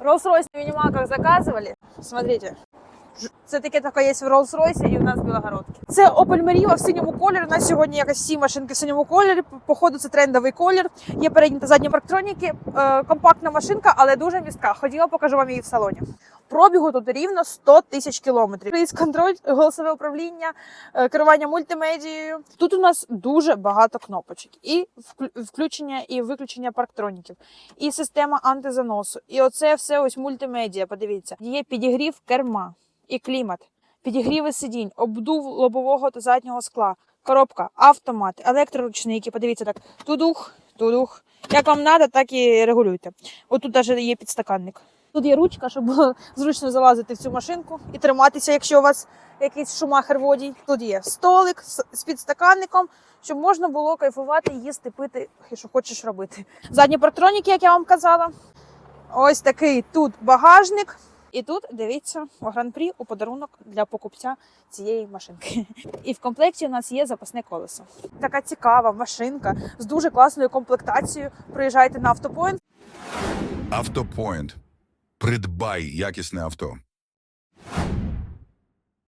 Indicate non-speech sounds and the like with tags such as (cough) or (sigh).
Rolls-Royce в мінімалках заказывали. Смотрите. Це таке таке є в Rolls-Royce і у нас в Білогородці. Це Opel Meriva в синьому кольорі. У нас сьогодні якось всі машинки в синьому кольорі. Походу, це трендовий колір. Є передні та задні парктроніки. Е, компактна машинка, але дуже містка. Ходіла, покажу вам її в салоні. Пробігу тут рівно 100 тисяч кілометрів. Круїз контроль, голосове управління, е, керування мультимедією. Тут у нас дуже багато кнопочок. І вклю- включення і виключення парктроніків, і система антизаносу. І оце все ось мультимедіа. Подивіться, є підігрів керма і клімат, підігріви сидінь, обдув лобового та заднього скла, коробка, автомат, електроручники. Подивіться так: тудух, тудух. Як вам треба, так і регулюйте. Отут навіть є підстаканник. Тут є ручка, щоб було (laughs) зручно залазити в цю машинку і триматися, якщо у вас якийсь шумахер водій. Тут є столик з підстаканником, щоб можна було кайфувати, їсти, пити, і що хочеш робити. Задні парктроніки, як я вам казала. Ось такий тут багажник. І тут дивіться гран-прі у подарунок для покупця цієї машинки. І в комплекті у нас є запасне колесо. Така цікава машинка з дуже класною комплектацією. Приїжджайте на автопоінт. Автопоінт. Придбай якісне авто.